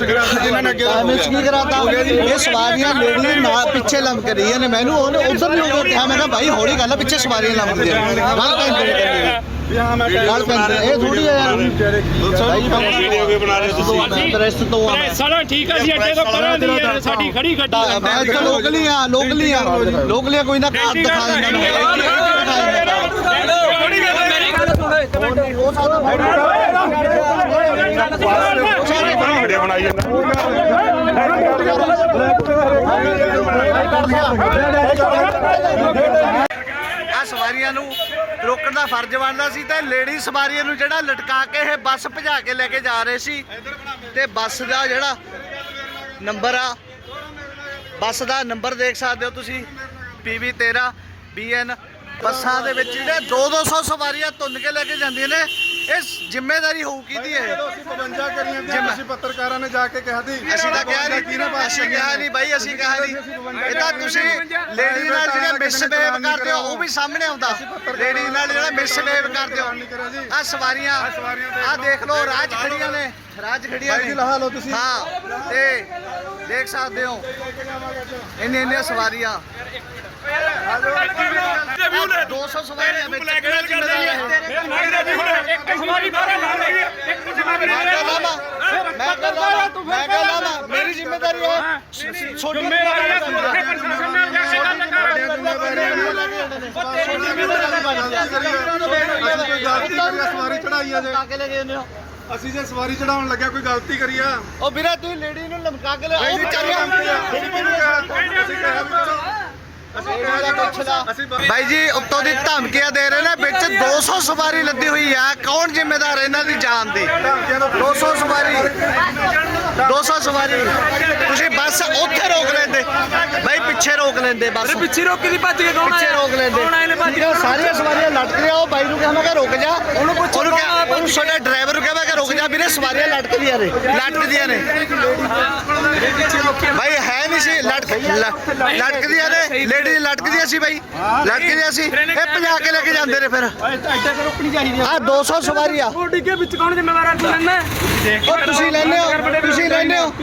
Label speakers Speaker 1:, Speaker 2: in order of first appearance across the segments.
Speaker 1: ਜਿਨ੍ਹਾਂ ਨੇ ਅੱਗੇ ਦਾ
Speaker 2: ਮਿਸ ਕੀ ਕਰਾਤਾ ਇਹ ਸਵਾਰੀਆਂ ਲੇਡੀ ਨਾ ਪਿੱਛੇ ਲੰਮਕ ਰਹੀਆਂ ਨੇ ਮੈਨੂੰ ਉਹਨੇ ਉਧਰ ਨਹੀਂ ਹੋ ਕਿਹਾ ਮੈਂ ਕਿਹਾ ਭਾਈ ਹੌਲੀ ਗੱਲ ਆ ਪਿੱਛੇ ਸਵਾਰੀਆਂ ਲੰਮਕਦੀਆਂ ਨੇ ਗੱਲ ਪੈਂਦੇ ਨੇ ਗੱਲ ਪੈਂਦੇ ਨੇ। ਇਹ ਥੋੜੀ ਆ ਯਾਰ
Speaker 1: ਵੀਡੀਓ ਵੀ ਬਣਾ ਰਹੇ ਤੁਸੀਂ
Speaker 2: ਪ੍ਰੈਸ ਤੋਂ ਆ ਮੈਂ
Speaker 3: ਸਾਡਾ ਠੀਕ ਆ ਜੀ ਅੱਡੇ ਤੋਂ ਪਰਾਂ ਦੀ ਸਾਡੀ ਖੜੀ ਗੱਡੀ।
Speaker 2: ਮੈਂ ਤਾਂ ਲੋਕਲੀ ਆ ਲੋਕਲੀ ਆ ਲੋਕਲੀ ਕੋਈ ਨਾ ਕਾਰ ਦਿਖਾ ਦਿੰਦਾ ਮੈਨੂੰ
Speaker 1: ਵੀਡੀਓ ਬਣਾਈ ਜਾਂਦਾ।
Speaker 2: ਆ ਸਵਾਰੀਆਂ ਨੂੰ ਰੋਕਣ ਦਾ ਫਰਜ਼ ਬਣਦਾ ਸੀ ਤੇ ਲੇਡੀ ਸਵਾਰੀਆਂ ਨੂੰ ਜਿਹੜਾ ਲਟਕਾ ਕੇ ਇਹ ਬੱਸ ਭਜਾ ਕੇ ਲੈ ਕੇ ਜਾ ਰਹੇ ਸੀ ਤੇ ਬੱਸ ਦਾ ਜਿਹੜਾ ਨੰਬਰ ਆ, ਬੱਸ ਦਾ ਨੰਬਰ ਦੇਖ ਸਕਦੇ ਹੋ ਤੁਸੀਂ PV 13 BN ਬੱਸਾਂ ਦੇ ਵਿੱਚ ਜਿਹੜੇ 2-200 ਸਵਾਰੀਆਂ ਤੁੰਨ ਕੇ ਲੈ ਕੇ ਜਾਂਦੀਆਂ ਨੇ। ਇਹ ਜ਼ਿੰਮੇਵਾਰੀ ਹੋਊ ਕਿਹਦੀ ਹੈ?
Speaker 1: ਅਸੀਂ 52 ਕਰੀਆਂ ਤੇ ਅਸੀਂ ਪੱਤਰਕਾਰਾਂ ਨੇ ਜਾ ਕੇ ਕਿਹਾ ਸੀ
Speaker 2: ਅਸੀਂ ਤਾਂ ਕਿਹਾ ਨਹੀਂ ਅਸੀਂ ਕਿਹਾ ਨਹੀਂ ਬਾਈ ਅਸੀਂ ਕਿਹਾ ਨਹੀਂ। ਇਹ ਤਾਂ ਤੁਸੀਂ ਲੇਡੀ ਨਾਲ ਜਿਹੜਾ ਮਿਸਬਿਹੇਵ ਕਰਦੇ ਹੋ ਉਹ ਵੀ ਸਾਹਮਣੇ ਆਉਂਦਾ। ਲੇਡੀ ਨਾਲ ਜਿਹੜਾ ਮਿਸਬਿਹੇਵ ਕਰਦੇ ਹੋ। ਆ ਸਵਾਰੀਆਂ। ਆ ਦੇਖ ਲਓ। ਰਾਜ ਖੜੀਆਂ ਨੇ ਰਾਜ ਖੜੀਆਂ
Speaker 1: ਬਾਈ ਜੀ
Speaker 2: ਨੇ।
Speaker 1: ਲਹਾ ਲਓ ਤੁਸੀਂ।
Speaker 2: ਹਾਂ ਤੇ ਦੇਖ ਸਕਦੇ ਹੋ। ਇੰਨੇ ਇੰਨੇ ਸਵਾਰੀਆਂ। 200 ਸਵਾਰੀਆਂ ਵਿੱਚ ਹੈ
Speaker 3: ਇੱਕ ਸਵਾਰੀ ਬਾਹਰ ਲਾ ਲਈ ਇੱਕ ਸਵਾਰੀ
Speaker 2: ਮੈਂ ਲਾਵਾ ਮੈਂ ਕਹ ਲਾਵਾ ਮੈਂ ਕਹ ਲਾਵਾ ਮੇਰੀ ਜ਼ਿੰਮੇਵਾਰੀ ਹੈ ਛੋਟੀ
Speaker 1: ਅਸੀਂ ਕੋਈ ਗਲਤੀ ਕਰੀ ਆ, ਸਵਾਰੀ ਚੜਾਈ ਆ ਜੇ
Speaker 2: ਕੇ ਲੈ ਗਏ ਉਹ
Speaker 1: ਅਸੀਂ ਜੇ ਸਵਾਰੀ ਚੜਾਉਣ ਲੱਗਿਆ ਕੋਈ ਗਲਤੀ ਕਰੀ ਆ
Speaker 2: ਉਹ ਵੀਰੇ ਤੁਸੀਂ ਲੇਡੀ ਨੂੰ ਲਮਕਾ ਕੇ ਲਿਆ ਉਹ ਭਾਈ ਜੀ ਉੱਤੋਂ ਦੀ ਧਮਕੀਆਂ ਦੇ ਰਹੇ ਨੇ ਵਿੱਚ 200 ਸਵਾਰੀ ਲੱਦੀ ਹੋਈ ਆ। ਕੌਣ ਜ਼ਿੰਮੇਦਾਰ ਇਹਨਾਂ ਦੀ ਜਾਨ ਦੀ? 200 ਸਵਾਰੀ। 200 ਸਵਾਰੀ। ਤੁਸੀਂ ਬੱਸ ਉੱਥੇ ਰੋਕ ਲੈਂਦੇ। ਭਾਈ ਪਿੱਛੇ ਰੋਕ ਲੈਂਦੇ ਬੱਸ।
Speaker 3: ਪਿੱਛੇ ਰੋਕ ਕੇ ਦੀ ਭੱਜ ਕੇ ਕੌਣ
Speaker 2: ਪਿੱਛੇ ਰੋਕ ਲੈਂਦੇ।
Speaker 3: ਕੌਣ ਆਏ ਨੇ ਭੱਜ
Speaker 2: ਜਿਹੜੀਆਂ ਸਾਰੀਆਂ ਸਵਾਰੀਆਂ ਲਟਕਦੀਆਂ ਉਹ ਬਾਈ ਨੂੰ ਕਿਹਾ ਮੈਂ ਕਿਹਾ ਰੁਕ ਜਾ। ਉਹਨੂੰ ਪੁੱਛ ਉਹਨੂੰ ਤੁਹਾਡੇ ਡਰਾਈਵਰ ਨੂੰ ਕਿਹਾ ਮੈਂ ਕਿਹਾ ਰੁਕ ਜਾ ਵੀਰੇ ਸਵਾਰੀਆਂ ਲਟਕਦੀਆਂ ਨੇ। ਲਟਕਦੀਆਂ ਨੇ। ਹੈ ਨਹੀਂ ਸੀ ਲਟਕ ਲ- ਲਟਕਦੀਆਂ ਨੇ ਲੇਡੀ ਲਟਕਦੀਆਂ ਸੀ ਭਾਈ ਲਟਕਦੀਆਂ ਸੀ ਇਹ ਭਜਾ ਕੇ ਲੈ ਕੇ ਜਾਂਦੇ ਨੇ ਫਿਰ।
Speaker 3: ਐਡਾ ਕਰੋ ਚਾਹੀਦੀ
Speaker 2: ਆ। 200 ਸਵਾਰੀ ਆ।
Speaker 3: ਉਹ ਡਿੱਗੇ ਵਿੱਚ ਕੌਣ ਜ਼ਿੰਮੇਵਾਰ ਤੂੰ ਲੈਣਾ
Speaker 2: ਉਹ ਤੁਸੀਂ ਲੈਂਦੇ ਹੋ।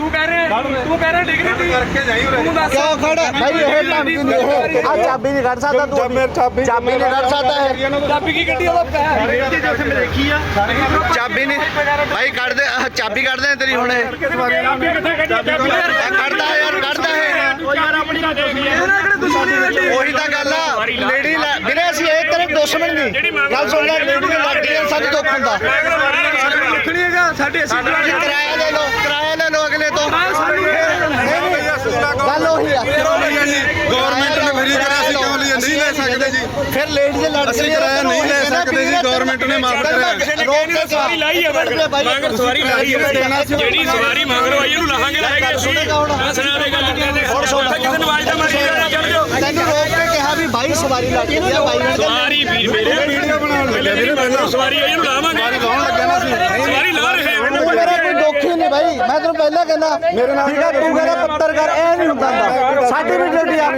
Speaker 3: ਤੂੰ ਕਹਿ ਰਿਹਾ ਤੂੰ ਕਹਿ ਰਿਹਾ ਡਿੱਗ ਨਹੀਂ ਤੂੰ।
Speaker 1: ਕਰਕੇ ਜਾਈ ਉਰੇ।
Speaker 3: ਤੂੰ ਦੱਸ।
Speaker 2: ਕਿਉਂ ਖੜ? ਭਾਈ ਇਹ ਧਮਕੀ ਨਹੀਂ ਇਹ ਆ ਚਾਬੀ ਨਹੀਂ ਕੱਢ ਸਕਦਾ ਤੂੰ
Speaker 1: ਮੇਰੇ ਚਾਬੀ
Speaker 2: ਚਾਬੀ ਨਹੀਂ ਕੱਢ ਸਕਦਾ ਹੈ
Speaker 3: ਚਾਬੀ ਕੀ ਗੱਡੀ ਉਹਦਾ ਪੈ ਦੇਖੀ ਆ।
Speaker 2: ਚਾਬੀ ਨਹੀਂ। ਭਾਈ ਕੱਢ ਦੇ। ਚਾਬੀ ਕੱਢ ਦੇ ਤੇਰੀ ਹੁਣ। ਇਹ
Speaker 3: ਚਾਬੀ ਕੱਢੀ ਚਾਬੀ
Speaker 2: ਕੱਢਦਾ ਯਾਰ ਕੱਢਦਾ ਇਹ।
Speaker 3: ਤੂੰ ਯਾਰ ਆਪਣੀ ਨਾ ਦੇਖ ਲਈ ਇਹਨਾਂ ਕਿਹੜੇ ਦੁਸ਼ਮਣੀ ਗੱਡੀ
Speaker 2: ਉਹੀ ਤਾਂ ਗੱਲ ਆ। ਲੇਡੀ ਵੀਰੇ ਅਸੀਂ ਇਹ ਤੇਰੇ ਦੁਸ਼ਮਣ ਨਹੀਂ। ਗੱਲ ਸੁਣ ਲੈ ਲੇਡੀ ਦੇ ਲੱਗਦੀ ਆ ਸਾਨੂੰ ਦੁੱਖ ਹੁੰਦਾ।
Speaker 3: ਸਾਡੇ ਅਸੀਂ
Speaker 2: ਤੁਸੀਂ ਕਿਰਾਇਆ ਲੈ ਲਓ ਕਿਰਾਇਆ ਲੈ ਲਓ ਅਗਲੇ ਤੋਂ ਗੱਲ ਉਹੀ ਆ
Speaker 1: ਗਵਰਨਮੈਂਟ ਨੇ ਫਰੀ ਕਰਿਆ ਸੀ ਕਿਉਂ ਲਈ ਨਹੀਂ ਲੈ ਸਕਦੇ ਜੀ
Speaker 2: ਫਿਰ ਲੇਡੀ ਦੇ ਲੜਦੇ
Speaker 1: ਅਸੀਂ ਕਿਰਾਇਆ ਨਹੀਂ ਲੈ ਸਕਦੇ ਜੀ, government ਨੇ ਮਾਫ਼ ਕਰਿਆ।
Speaker 2: ਰੋਕ ਕੇ
Speaker 3: ਸਵਾਰੀ ਲਾਈ ਆ ਮਗਰ ਸਵਾਰੀ ਲਾਈ ਆ। ਜਿਹੜੀ ਸਵਾਰੀ ਮਗਰ ਆਈ ਉਹਨੂੰ ਲਾਹਾਂਗੇ ਲੈ ਕੇ ਅਸੀਂ ਮੈਂ ਸੁਣਾ ਦੇ ਗੱਲ ਕਿਹਦੇ
Speaker 2: ਹੋਰ ਸੁਣ।
Speaker 3: ਕਿਸੇ ਨੂੰ ਆਵਾਜ਼ ਤਾਂ ਮਾਰੀ ਨਾ ਚੜ ਜਾਓ।
Speaker 2: ਤੈਨੂੰ ਰੋਕ ਕੇ ਕਿਹਾ ਵੀ ਬਾਈ ਸਵਾਰੀ ਲੱਗਦੀ ਆ ਬਾਈ
Speaker 3: ਸਵਾਰੀ ਵੀਰ ਮੇਰੇ
Speaker 1: ਵੀਡੀਓ ਬਣਾਉਣ
Speaker 3: ਪਹਿਲੇ
Speaker 1: ਲੱਗਿਆ ਵੀਰੇ ਪਹਿਲਾਂ
Speaker 3: ਸਵਾਰੀ ਆਈ ਉਹਨੂੰ ਲਾਵਾਂਗੇ
Speaker 1: ਲਾਉਣ ਲੱਗਿਆ ਨਾ ਸੀ
Speaker 3: ਸਵਾਰੀ ਲਾ ਰਹੇ ਹਾਂ
Speaker 2: ਤੂੰ ਮੇਰਾ ਕੋਈ ਦੁੱਖ ਹੀ ਨਹੀਂ ਭਾਈ ਮੈਂ ਤੈਨੂੰ ਪਹਿਲਾਂ ਕਹਿੰਦਾ ਮੇਰੇ ਨਾਲ ਠੀਕ ਆ ਤੂੰ ਕਹਿੰਦਾ ਪੱਤਰਕਾਰ ਇਹ ਨਹੀਂ ਹੁੰਦਾ। ਹੁੰਦਾ। ਸਾਡੀ ਵੀ ਡਿਊਟੀ ਆ।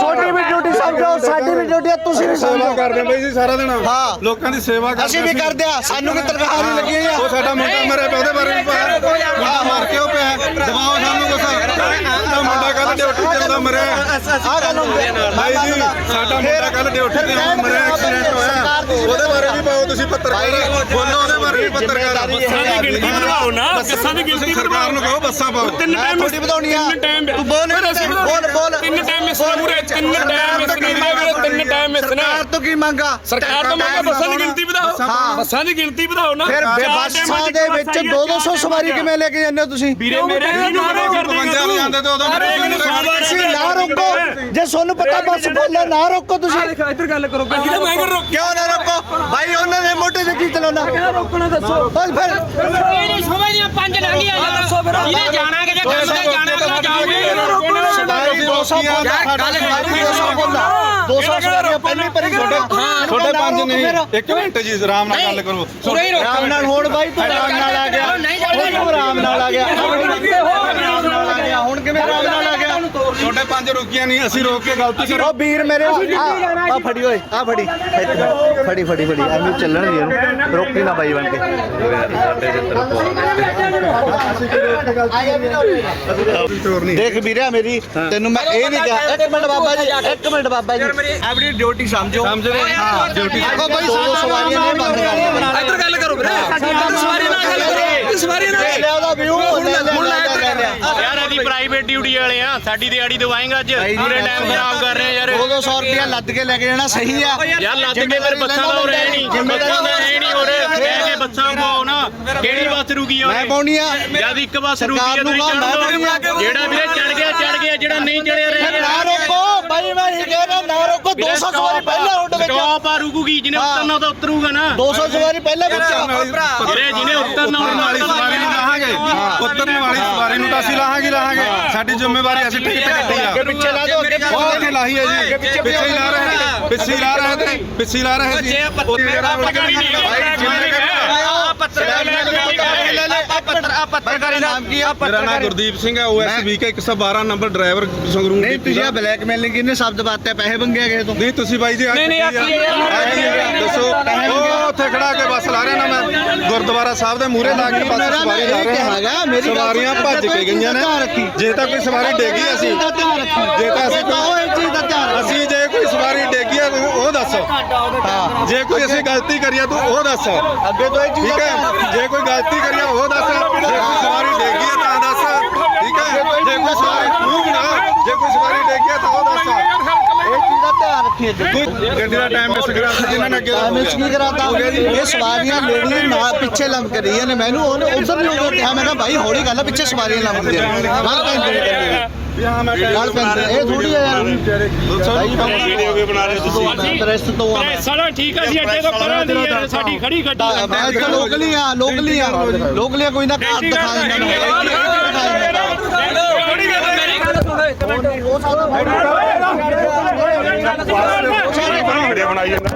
Speaker 2: ਛੋਟੀ ਵੀ ਡਿਊਟੀ ਸਮਝੋ ਸਾਡੀ ਵੀ ਡਿਊਟੀ ਆ ਤੁਸੀਂ ਵੀ
Speaker 1: ਸੇਵਾ
Speaker 2: ਸਮਝੋ।
Speaker 1: ਕਰਦੇ ਬਈ ਜੀ ਸਾਰਾ ਦਿਨ।
Speaker 2: ਹਾਂ।
Speaker 1: ਲੋਕਾਂ ਦੀ ਸੇਵਾ ਕਰਦੇ
Speaker 2: ਅਸੀਂ ਵੀ ਕਰਦੇ ਆ ਸਾਨੂੰ ਵੀ ਤਨਖਾਹ ਨਹੀਂ ਲੱਗੀ ਆ।
Speaker 1: ਉਹ ਸਾਡਾ ਮੁੰਡਾ ਮਰਿਆ ਪਿਆ ਉਹਦੇ ਬਾਰੇ ਵੀ ਪਤਾ। ਮੁੰਡਾ ਮਾਰ ਕੇ ਉਹ ਪਿਆ। ਦਬਾਓ ਸਾਨੂੰ ਕੁਛ ਉਹਦਾ ਮੁੰਡਾ ਕੱਲ ਡਿਊਟੀ ਚੱਲਦਾ ਮਰਿਆ।
Speaker 2: ਆ। ਗੱਲ ਹੁੰਦੀ ਆ।
Speaker 1: ਭਾਈ ਜੀ ਸਾਡਾ ਮੁੰਡਾ ਕੱਲ ਡਿਊਟੀ ਤੇ ਮਰਿਆ ਐਕਸੀਡੈਂਟ ਹੋਇਆ। ਉਹਦੇ ਬਾਰੇ ਵੀ ਪਾਓ ਤੁਸੀਂ ਪੱਤਰਕਾਰ। ਬੋਲੋ ਉਹਦੇ ਬਾਰੇ ਵੀ ਪੱਤਰਕਾਰ
Speaker 3: ਬੱਸਾਂ ਦੀ ਗਿਣਤੀ ਵਧਾਓ ਨਾ। ਬੱਸਾਂ ਦੀ ਗਿਣਤੀ
Speaker 1: ਸਰਕਾਰ ਨੂੰ ਕਹੋ ਬੱਸਾਂ ਪਾਓ।
Speaker 3: ਤਿੰਨ ਟਾਈਮ
Speaker 2: ਥੋੜੀ ਵਧਾਉਣੀ ਆ।
Speaker 3: ਤਿੰਨ ਟਾਈਮ
Speaker 2: ਤੂੰ ਬੋਲ ਬੋਲ ਬੋਲ
Speaker 3: ਤਿੰਨ ਟਾਈਮ ਮਿਸ ਮੂਰੇ ਤਿੰਨ ਟਾਈਮ ਮਿਸ ਨੇ ਵੀਰੇ ਤਿੰਨ ਟਾਈਮ ਮਿਸ ਨੇ
Speaker 2: ਸਰਕਾਰ ਤੋਂ ਕੀ ਮੰਗਾ
Speaker 3: ਸਰਕਾਰ ਤੋਂ ਮੰਗਾ ਬੱਸਾਂ ਦੀ ਗਿਣਤੀ ਵਧਾਓ।
Speaker 2: ਹਾਂ।
Speaker 3: ਬੱਸਾਂ ਦੀ ਗਿਣਤੀ ਵਧਾਓ ਨਾ।
Speaker 2: ਫਿਰ ਬੱਸਾਂ ਦੇ ਵਿੱਚ 200 ਸਵਾਰੀ ਕਿਵੇਂ ਲੈ ਕੇ ਜਾਂਦੇ ਹੋ ਤੁਸੀਂ?
Speaker 3: ਵੀਰੇ ਮੇਰੇ ਵੀ ਨੂੰ ਮਰੇ ਕਰ
Speaker 1: ਪੰਜਾਂ ਨੂੰ ਜਾਂਦੇ ਤੇ ਉਦੋਂ
Speaker 2: ਤੁਹਾਨੂੰ ਪਤਾ ਬੱਸ ਬੋਲੇ ਨਾ ਰੋਕੋ ਤੁਸੀਂ।
Speaker 3: ਇੱਧਰ ਗੱਲ ਕਰੋ ਦਾ ਮੈਂ ਕਰ ਰੋਕ?
Speaker 2: ਕਿਉਂ ਨਾ ਰੋਕੋ? ਭਾਈ ਉਹਨਾਂ ਦੇ ਮੋਢੇ ਤੇ ਕੀ ਚਲਾਉਣਾ
Speaker 3: ਰੋਕਣਾ ਦੱਸੋ।
Speaker 2: ਬਸ ਫਿਰ।
Speaker 4: ਇਹਦੀ ਸਮਝਦੀਆਂ ਪੰਜ ਲੰਘੀਆਂ
Speaker 3: ਦੱਸੋ ਫਿਰ।
Speaker 4: ਇਹਨੇ ਜਾਣਾ ਕਿ ਜੇ ਕੰਮ ਤੇ ਜਾਣਾ ਕਿ ਜਾਓਗੇ
Speaker 2: ਸਵਾਰੀ 200 ਬੋਲਦਾ ਸਵਾਰੀ 200 ਬੋਲਦਾ 200 ਸਵਾਰੀਆਂ ਪਹਿਲੀ ਪਰੀ
Speaker 1: ਛੋਟੇ ਪੰਜ ਨਹੀਂ ਇੱਕ ਮਿੰਟ ਜੀ ਆਰਾਮ ਨਾਲ ਗੱਲ ਕਰੋ।
Speaker 4: ਪੂਰੇ ਹੀ ਰੋਕੋ
Speaker 2: ਆਰਾਮ ਨਾਲ ਹੋਣ ਬਾਈ ਤੂੰ ਆਰਾਮ ਨਾਲ ਆ ਗਿਆ।
Speaker 4: ਨਹੀਂ
Speaker 2: ਆਰਾਮ ਨਾਲ ਆ ਗਿਆ ਹੁਣ ਕਿਵੇਂ ਆਰਾਮ ਨਾਲ ਆ ਗਿਆ ਹੁਣ ਕਿਵੇਂ ਆਰਾਮ ਨਾਲ ਆ ਗਿਆ
Speaker 1: ਛੋਟੇ ਪੰਜ ਰੁਕੀਆਂ ਨਹੀਂ ਅਸੀਂ ਰੋਕ ਕੇ ਗਲਤੀ ਕਰ
Speaker 2: ਉਹ ਵੀਰ ਮੇਰੇ ਆ ਆ ਫੜੀ ਓਏ ਆ ਫੜੀ। ਇੱਥੇ ਫੜੀ ਫੜੀ ਫੜੀ ਐਵੇਂ ਚੱਲਣ ਦੀ ਇਹਨੂੰ। ਰੋਕੀ ਨਾ ਬਾਈ ਬਣ ਕੇ।
Speaker 1: ਚੋਰ ਨਹੀਂ
Speaker 2: ਦੇਖ ਵੀਰਿਆ ਮੇਰੀ ਤੈਨੂੰ ਮੈਂ ਇਹ ਨਹੀਂ ਕਿਹਾ। ਇੱਕ ਮਿੰਟ ਬਾਬਾ ਜੀ ਇੱਕ ਮਿੰਟ ਬਾਬਾ ਜੀ।
Speaker 3: ਆਪਣੀ ਡਿਊਟੀ ਸਮਝੋ।
Speaker 1: ਸਮਝ ਰਹੇ ਹਾਂ ਡਿਊਟੀ
Speaker 2: ਦੇਖੋ ਬਾਈ ਸਵਾਰੀਆਂ ਨੇ ਬੰਦ ਕਰ
Speaker 3: ਇੱਧਰ ਗੱਲ ਕਰੋ ਵੀਰੇ। ਸਵਾਰੀ ਨਾਲ ਗੱਲ ਕਰੋ। ਸਵਾਰੀ ਨਾਲ
Speaker 2: ਲੈ ਉਹਦਾ ਵਿਊ ਹੁਣ ਲੈ
Speaker 3: ਅਸੀਂ ਪ੍ਰਾਈਵੇਟ ਡਿਊਟੀ ਵਾਲੇ ਆ ਸਾਡੀ ਦਿਹਾੜੀ ਦਵਾਏਗਾ ਅੱਜ। ਪੂਰੇ ਟਾਈਮ ਖਰਾਬ ਕਰ ਰਹੇ ਆ ਯਾਰ।
Speaker 2: 200 ਰੁਪਿਆ ਲੱਦ ਕੇ ਲੈ ਕੇ ਜਾਣਾ ਸਹੀ ਆ।
Speaker 3: ਯਾਰ ਲੱਦ ਕੇ ਫਿਰ ਬੱਸਾਂ ਦਾ ਰਿਹਾ ਨਹੀਂ। ਬੱਸਾਂ ਦਾ ਇਹ ਨਹੀਂ ਹੋ ਰਿਹਾ। ਕਹਿ ਕੇ ਬੱਸਾਂ ਪਾਓ ਨਾ। ਕਿਹੜੀ ਬੱਸ ਰੁਕੀ ਆ
Speaker 2: ਮੈਂ? ਪਾਉਣੀ ਆ।
Speaker 3: ਜਦ ਇੱਕ ਬੱਸ ਰੁਕੀ ਆ ਤੁਸੀਂ। ਜਿਹੜਾ ਵੀਰੇ ਚੜ ਗਿਆ ਚੜ ਗਿਆ ਜਿਹੜਾ ਨਹੀਂ ਚੜਿਆ ਰਹਿ ਗਿਆ
Speaker 2: ਨਾ ਰੋਕੋ। ਬਾਈ ਮੈਂ ਇਹ ਕਹਿ ਰਿਹਾ ਨਾ ਰੋਕੋ। 200 ਸਵਾਰੀ ਪਹਿਲਾਂ ਉੱਡ ਵਿੱਚ
Speaker 3: ਸਟਾਪ ਆ ਰੁਕੂਗੀ ਜਿਹਨੇ ਉਤਰਨਾ ਤਾਂ ਉਤਰੂਗਾ ਨਾ।
Speaker 2: 200 ਸਵਾਰੀ ਪਹਿਲਾਂ ਵਿੱਚ
Speaker 3: ਵੀਰੇ ਜਿਹਨੇ ਉਤਰਨਾ
Speaker 1: ਉਤਰਨ ਵਾਲੀ ਸਵਾਰੀ ਨੂੰ ਲਾਹਾਂਗੇ। ਉਤਰਨ ਵਾਲੀ ਸਵਾਰੀ ਨੂੰ ਤਾਂ ਅਸੀਂ ਲਾਹਾਂਗੇ ਲਾਹਾਂਗੇ। ਸਾਡੀ ਜ਼ਿੰਮੇਵਾਰੀ ਅਸੀਂ ਟਿਕਟ ਕੱਟੀ ਆ
Speaker 2: ਪਿੱਛੇ ਲਾ ਦਿਓ ਅੱਗੇ
Speaker 1: ਉਹ ਇੱਥੇ ਲਾਹੀ ਹੈ ਜੀ। ਪਿੱਛੇ ਹੀ ਲਾ ਰਹੇ ਪਿੱਛੇ ਲਾ ਰਹੇ ਨੇ। ਪਿੱਛੇ ਲਾ ਰਹੇ ਜੀ ਉੱਥੇ ਜਿਹੜਾ ਭਾਈ ਜਿੰਨੇ
Speaker 2: ਪੱਤਰਕਾਰੀ ਨਾਮ ਕੀ ਆ?
Speaker 1: ਮੇਰਾ ਨਾਮ ਗੁਰਦੀਪ ਸਿੰਘ ਹੈ ਕੇ 112 ਨੰਬਰ ਡਰਾਈਵਰ ਸੰਗਰੂਰ
Speaker 2: ਨਹੀਂ ਤੁਸੀਂ ਆ ਬਲੈਕਮੇਲਿੰਗ ਕਿੰਨੇ ਸ਼ਬਦ ਬਾਤੇ ਪੈਸੇ ਮੰਗੇ ਗਏ ਤੋਂ।
Speaker 1: ਨਹੀਂ ਤੁਸੀਂ ਬਾਈ ਜੀ ਨਹੀਂ ਨਹੀਂ ਦੱਸੋ। ਉਹ ਉੱਥੇ ਖੜਾ ਕੇ ਬੱਸ ਲਾ ਰਿਹਾ ਨਾ ਮੈਂ। ਗੁਰਦੁਆਰਾ ਸਾਹਿਬ ਦੇ ਮੂਹਰੇ ਲਾ ਕੇ ਬੱਸ
Speaker 2: ਮੇਰਾ
Speaker 1: ਸਵਾਰੀ ਲਾ
Speaker 2: ਇਹ
Speaker 1: ਰਿਹਾ।
Speaker 2: ਗਾ, ਮੇਰੀ ਗੱਲ
Speaker 1: ਸਵਾਰੀਆਂ
Speaker 2: ਸੁਣ,
Speaker 1: ਭੱਜ ਕੇ ਗਈਆਂ ਨੇ।
Speaker 2: ਧਿਆਨ ਰੱਖੀ।
Speaker 1: ਜੇ ਤਾਂ ਕੋਈ ਸਵਾਰੀ ਡੇਗੀ ਅਸੀਂ।
Speaker 2: ਦਾ
Speaker 1: ਜੇ ਤਾਂ ਅਸੀਂ
Speaker 2: ਦਾ ਰੱਖੀ
Speaker 1: ਅਸੀਂ ਜੇ ਕੋਈ ਸਵਾਰੀ ਡੇਗੀ ਆ ਉਹ ਦੱਸ।
Speaker 2: ਹਾਂ
Speaker 1: ਜੇ ਕੋਈ ਅਸੀਂ ਗਲਤੀ ਕਰੀਆ ਤੂੰ ਉਹ ਦੱਸ।
Speaker 2: ਅੱਗੇ ਤੋਂ ਇਹ ਚੀਜ਼
Speaker 1: ਠੀਕ ਹੈ? ਜੇ ਕੋਈ ਗਲਤੀ ਕਰੀਆ ਉਹ ਦੱਸ। ਜੇ ਕੋਈ ਸਵਾਰੀ ਡੇਗੀ ਆ ਤਾਂ ਦੱਸ। ਠੀਕ ਹੈ? ਜੇ ਕੋਈ ਸਵਾਰੀ ਵੀ ਨਾ ਜੇ ਕੋਈ ਸਵਾਰੀ ਡੇਗੀ ਆ ਤਾਂ ਉਹ ਦੱਸ।
Speaker 2: ਇਹ ਚੀਜ਼ ਦਾ ਧਿਆਨ ਰੱਖੀ ਅੱਗੇ
Speaker 1: ਕੋਈ ਗੱਡੀ ਦਾ ਟਾਈਮ ਮਿਸ ਕਰਾ ਸੀ ਜਿਨ੍ਹਾਂ ਨੇ ਅੱਗੇ ਦਾ ਹੋ
Speaker 2: ਮਿਸ
Speaker 1: ਗਿਆ।
Speaker 2: ਕੀ ਕਰਾਤਾ ਇਹ ਸਵਾਰੀਆਂ ਲੇਡੀ ਨਾ ਪਿੱਛੇ ਲੰਮ ਰਹੀਆਂ ਨੇ। ਮੈਨੂੰ ਉਹਨੇ ਉਧਰ ਨਹੀਂ ਹੋ ਗਿਆ ਮੈਂ ਕਿਹਾ ਭਾਈ ਹੌਲੀ ਗੱਲ ਆ ਪਿੱਛੇ ਸਵਾਰੀਆਂ ਨੇ। ਹੈ।
Speaker 1: ਵੀ ਹਾਂ ਮੈਂ
Speaker 2: ਗੱਲ ਪੈਂਦੀ ਹੈ। ਇਹ ਥੋੜੀ ਆ ਯਾਰ
Speaker 3: ਵੀਡੀਓ ਵੀ ਬਣਾ ਰਹੇ ਤੁਸੀਂ।
Speaker 2: ਪ੍ਰੈਸ ਤੋਂ ਆ ਮੈਂ
Speaker 3: ਸਾਲਾ ਠੀਕ ਆ ਸੀ ਅੱਡੇ ਤੋਂ ਪਰਾਂ ਦੀ ਯਾਰ ਸਾਡੀ ਖੜੀ ਗੱਡੀ
Speaker 2: ਮੈਂ ਤਾਂ ਲੋਕਲੀਆਂ ਲੋਕਲੀਆਂ ਲੋਕਲੀਆਂ ਕੋਈ ਨਾ ਕਾਰ ਦਿਖਾ ਦਿੰਦਾ ਨੂੰ। ਦਿਖਾ ਦਿੰਦਾ
Speaker 1: ਵੀਡੀਓ ਬਣਾਈ ਜਾਂਦਾ